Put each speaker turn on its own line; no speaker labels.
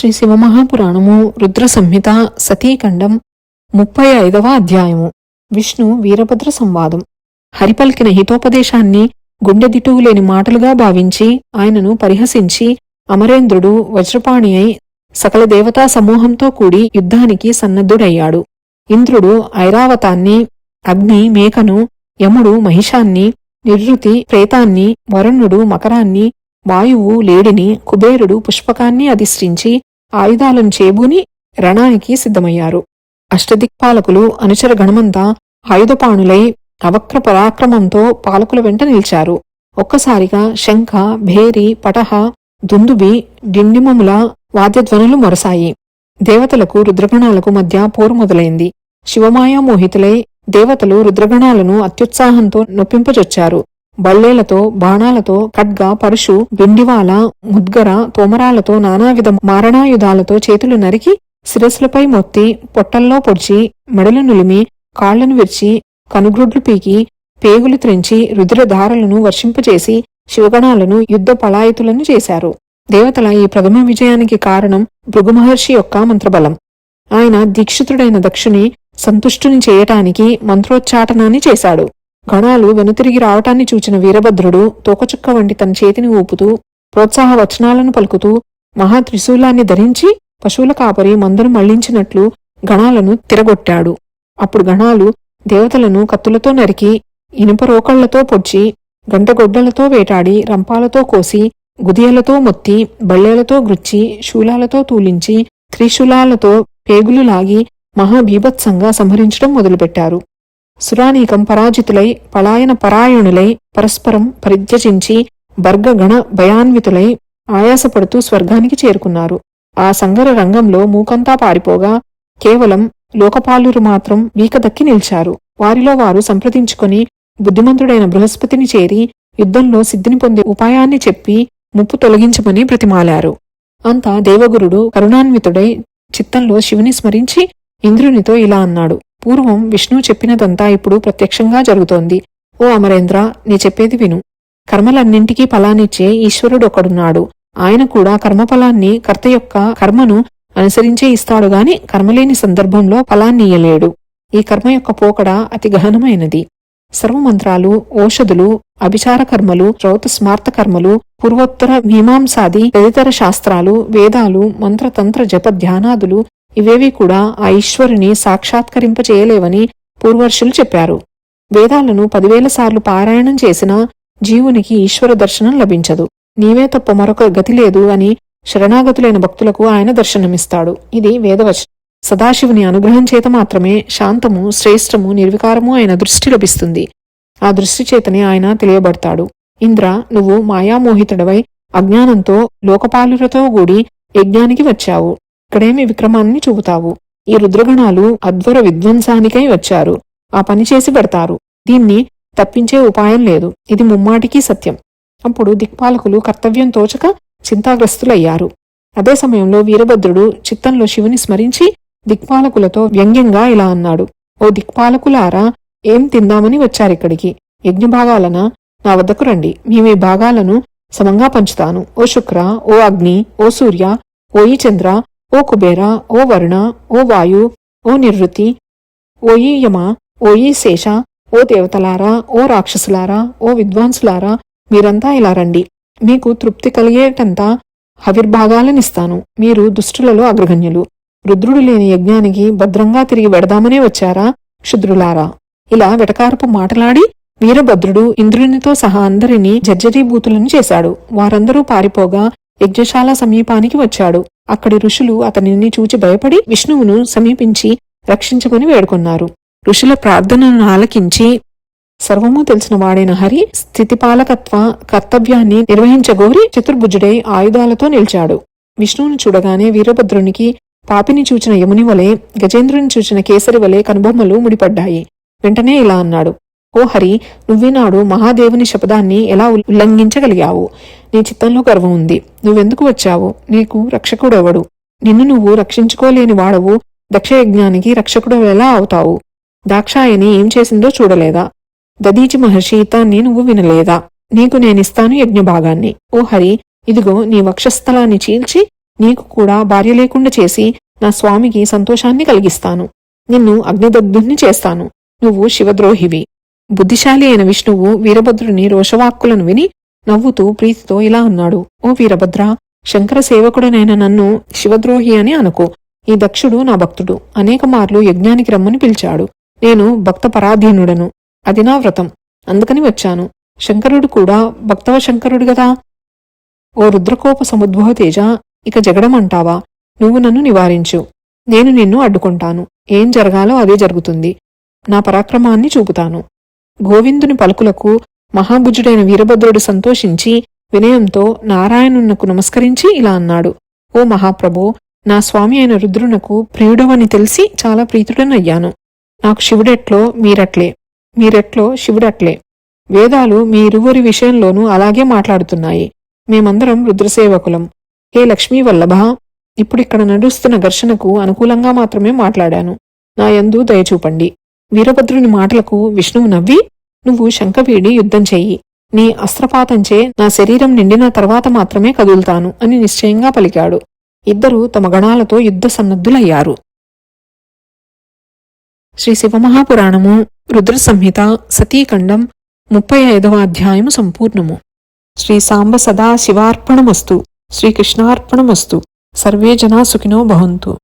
శ్రీ శివమహాపురాణము రుద్ర సంహిత సతీఖండం ముప్పై ఐదవ అధ్యాయము. విష్ణు వీరభద్ర సంవాదం. హరిపల్కిన హితోపదేశాన్ని గుండెదిటువులేని మాటలుగా భావించి ఆయనను పరిహసించి అమరేంద్రుడు వజ్రపాణి అయి సకల దేవతా సమూహంతో కూడి యుద్ధానికి సన్నద్ధుడయ్యాడు. ఇంద్రుడు ఐరావతాన్ని అగ్ని మేకను యముడు మహిషాన్ని నిర్వృతి ప్రేతాన్ని వరుణుడు మకరాన్ని వాయువు లేడిని కుబేరుడు పుష్పకాన్ని అధిష్ఠించి ఆయుధాలను చేబూని రణానికి సిద్ధమయ్యారు. అష్టదిక్పాలకులు అనుచర గణమంతా ఆయుధపాణులై అవక్ర పరాక్రమంతో పాలకుల వెంట నిలిచారు. ఒక్కసారిగా శంఖ భేరి పటహ దుందుబి డిండిమముల వాద్యధ్వనులు మొరసాయి. దేవతలకు రుద్రగణాలకు మధ్య పోరు మొదలైంది. శివమాయా మోహితులై దేవతలు రుద్రగణాలను అత్యుత్సాహంతో నొప్పింపజొచ్చారు. బల్లేలతో బాణాలతో ఖడ్గ పరుషు బిండివాల ముద్గర తోమరాలతో నానావిధ మారణాయుధాలతో చేతులు నరికి శిరస్సులపై మొత్తి పొట్టల్లో పొడిచి మెడలు నులిమి కాళ్ళను విరిచి కనుగ్రుడ్లు పీకి పేగులు త్రెంచి రుద్రధారలను వర్షింపచేసి శివగణాలను యుద్ధ పలాయితులను చేశారు. దేవతల ఈ ప్రథమ విజయానికి కారణం భృగుమహర్షి యొక్క మంత్రబలం. ఆయన దీక్షితుడైన దక్షుని సంతుష్టుని చేయటానికి మంత్రోచ్చాటనాన్ని చేశాడు. గణాలు వెనుతిరిగి రావటాన్ని చూచిన వీరభద్రుడు తోకచుక్క వంటి తన చేతిని ఊపుతూ ప్రోత్సాహ వచనాలను పలుకుతూ మహా త్రిశూలాన్ని ధరించి పశువుల కాపరి మందును మళ్ళించినట్లు గణాలను తిరగొట్టాడు. అప్పుడు గణాలు దేవతలను కత్తులతో నరికి ఇనుప రోకళ్ళతో పొడ్చి గంటగొడ్డలతో వేటాడి రంపాలతో కోసి గుదియలతో మొత్తి బళ్ళేలతో గుచ్చి శూలాలతో తూలించి త్రిశూలాలతో పేగులు లాగి మహాభీభత్సంగా సంహరించడం మొదలుపెట్టారు. సురానీకం పరాజితులై పలాయన పరాయణులై పరస్పరం పరిత్యజించి బర్గగణ భయాన్వితులై ఆయాసపడుతూ స్వర్గానికి చేరుకున్నారు. ఆ సంగర రంగంలో మూకంతా పారిపోగా కేవలం లోకపాలురు మాత్రం వీకదక్కి నిలిచారు. వారిలో వారు సంప్రదించుకొని బుద్ధిమంతుడైన బృహస్పతిని చేరి యుద్ధంలో సిద్ధిని పొందే ఉపాయాన్ని చెప్పి ముప్పు తొలగించమని ప్రతిమాలారు అంతా దేవగురుడు కరుణాన్వితుడై చిత్తంలో శివుని స్మరించి ఇంద్రునితో ఇలా అన్నాడు. పూర్వం విష్ణువు చెప్పినదంతా ఇప్పుడు ప్రత్యక్షంగా జరుగుతోంది. ఓ అమరేంద్ర నీ చెప్పేది విను. కర్మలన్నింటికీ ఫలాన్నిచ్చే ఈశ్వరుడు ఒకడున్నాడు ఆయన కూడా కర్మఫలాన్ని కర్త యొక్క కర్మను అనుసరించే ఇస్తాడు గాని కర్మలేని సందర్భంలో ఫలాన్నియలేడు ఈ కర్మ యొక్క పోకడ అతి గహనమైనది. సర్వమంత్రాలు ఓషధులు అభిచార కర్మలు శ్రౌత స్మార్త కర్మలు పూర్వోత్తర మీమాంసాది తదితర శాస్త్రాలు వేదాలు మంత్రతంత్ర జప ధ్యానాదులు ఇవేవి కూడా ఆ ఈశ్వరుని సాక్షాత్కరింపచేయలేవని పూర్వర్షులు చెప్పారు. వేదాలను పదివేల సార్లు పారాయణం చేసినా జీవునికి ఈశ్వర దర్శనం లభించదు. నీవే తప్ప మరొక గతి లేదు అని శరణాగతులైన భక్తులకు ఆయన దర్శనమిస్తాడు. ఇది వేదవచనం. సదాశివుని అనుగ్రహం చేత మాత్రమే శాంతము శ్రేష్టము నిర్వికారము అయిన దృష్టి లభిస్తుంది. ఆ దృష్టి చేతనే ఆయన తెలియబడతాడు. ఇంద్ర నువ్వు మాయామోహితుడవై అజ్ఞానంతో లోకపాలులతో కూడి యజ్ఞానికి వచ్చావు. ఇక్కడేమి విక్రమాన్ని చూపుతావు. ఈ రుద్రగణాలు అధ్వర విధ్వంసానికై వచ్చారు. ఆ పని చేసి పెడతారు. దీన్ని తప్పించే ఉపాయం లేదు. ఇది ముమ్మాటికి సత్యం. అప్పుడు దిక్పాలకులు కర్తవ్యం తోచక చింతాగ్రస్తులయ్యారు. అదే సమయంలో వీరభద్రుడు చిత్తంలో శివుని స్మరించి దిక్పాలకులతో వ్యంగ్యంగా ఇలా అన్నాడు. ఓ దిక్పాలకులారా ఏం తిందామని వచ్చారిక్కడికి? యజ్ఞభాగాలన నా వద్దకు రండి. మేము ఈ భాగాలను సమంగా పంచుతాను. ఓ శుక్ర ఓ అగ్ని ఓ సూర్య ఓ ఈ చంద్ర ఓ కుబేర ఓ వరుణ ఓ వాయు ఓ నిర్వృతి ఓ యమ ఓ శేష ఓ దేవతలారా ఓ రాక్షసులారా ఓ విద్వాంసులారా మీరంతా ఇలా రండి. మీకు తృప్తి కలిగేటంతా హవిర్భాగాలనిస్తాను మీరు దుష్టులలో అగ్రగణ్యులు. రుద్రుడు లేని యజ్ఞానికి భద్రంగా తిరిగి వెడదామనే వచ్చారా క్షుద్రులారా ఇలా వెటకారపు మాటలాడి వీరభద్రుడు ఇంద్రునితో సహా అందరినీ జర్జరీభూతులను చేశాడు. వారందరూ పారిపోగా యజ్ఞశాల సమీపానికి వచ్చాడు. అక్కడి ఋషులు అతనిని చూచి భయపడి విష్ణువును సమీపించి రక్షించమని వేడుకొన్నారు. ఋషుల ప్రార్థనను ఆలకించి సర్వము తెలిసిన వాడైన హరి స్థితిపాలకత్వ కర్తవ్యాన్ని నిర్వహించగోరి చతుర్భుజుడై ఆయుధాలతో నిలిచాడు. విష్ణువును చూడగానే వీరభద్రునికి పాపిని చూచిన యముని వలె గజేంద్రుని చూచిన కేసరి వలె కనుబొమ్మలు ముడిపడ్డాయి. వెంటనే ఇలా అన్నాడు ఓ హరి నువ్వీనాడు మహాదేవుని శపథాన్ని ఎలా ఉల్లంఘించగలిగావు? నీ చిత్తంలో గర్వం ఉంది. నువ్వెందుకు వచ్చావు? నీకు రక్షకుడెవడు? నిన్ను నువ్వు రక్షించుకోలేని వాడవు. దక్షయజ్ఞానికి రక్షకుడు ఎలా అవుతావు? దాక్షాయని ఏం చేసిందో చూడలేదా? దదీచి మహర్షి తాన్ని నువ్వు వినలేదా? నీకు నేనిస్తాను యజ్ఞభాగాన్ని. ఓ హరి ఇదిగో నీ వక్షస్థలాన్ని చీల్చి నీకు కూడా భార్య లేకుండా చేసి నా స్వామికి సంతోషాన్ని కలిగిస్తాను. నిన్ను అగ్నిదగ్ధుణ్ణి చేస్తాను. నువ్వు శివద్రోహివి. బుద్ధిశాలి అయిన విష్ణువు వీరభద్రుని రోషవాక్కులను విని నవ్వుతూ ప్రీతితో ఇలా అన్నాడు ఓ వీరభద్ర శంకర సేవకుడనైన నన్ను శివద్రోహి అని అనుకో. ఈ దక్షుడు నా భక్తుడు. అనేక మార్లు యజ్ఞానికి రమ్మని పిలిచాడు. నేను భక్త పరాధీనుడను అది నా వ్రతం. అందుకని వచ్చాను. శంకరుడు కూడా భక్తవ శంకరుడు గదా? ఓ రుద్రకోప సముద్భవ తేజ ఇక జగడమంటావా? నువ్వు నన్ను నివారించు. నేను నిన్ను అడ్డుకుంటాను. ఏం జరగాలో అదే జరుగుతుంది. నా పరాక్రమాన్ని చూపుతాను. గోవిందుని పలుకులకు మహాభుజుడైన వీరభద్రుడు సంతోషించి వినయంతో నారాయణునకు నమస్కరించి ఇలా అన్నాడు. ఓ మహాప్రభో నా స్వామి అయిన రుద్రునకు ప్రియుడవని తెలిసి చాలా ప్రీతుడనయ్యాను. నాకు శివుడెట్లో మీరట్లే మీరెట్లో శివుడట్లే. వేదాలు మీ ఇరువురి విషయంలోనూ అలాగే మాట్లాడుతున్నాయి. మేమందరం రుద్రసేవకులం. హే లక్ష్మీ వల్లభ ఇప్పుడిక్కడ నడుస్తున్న ఘర్షణకు అనుకూలంగా మాత్రమే మాట్లాడాను. నా యందు దయచూపండి వీరభద్రుని మాటలకు విష్ణువు నవ్వి నువ్వు శంఖపీడి యుద్ధం చెయ్యి. నీ అస్త్రపాతంచే నా శరీరం నిండిన తర్వాత మాత్రమే కదులుతాను అని నిశ్చయంగా పలికాడు. ఇద్దరూ తమ గణాలతో యుద్ధ సన్నద్ధులయ్యారు. శ్రీ శివమహాపురాణము రుద్ర సంహిత సతీఖండం ముప్పై ఐదవ అధ్యాయము సంపూర్ణము. శ్రీ సాంబ సదా శివార్పణమస్తు శ్రీకృష్ణార్పణమస్తు సర్వే జనా సుఖినో భవంతు.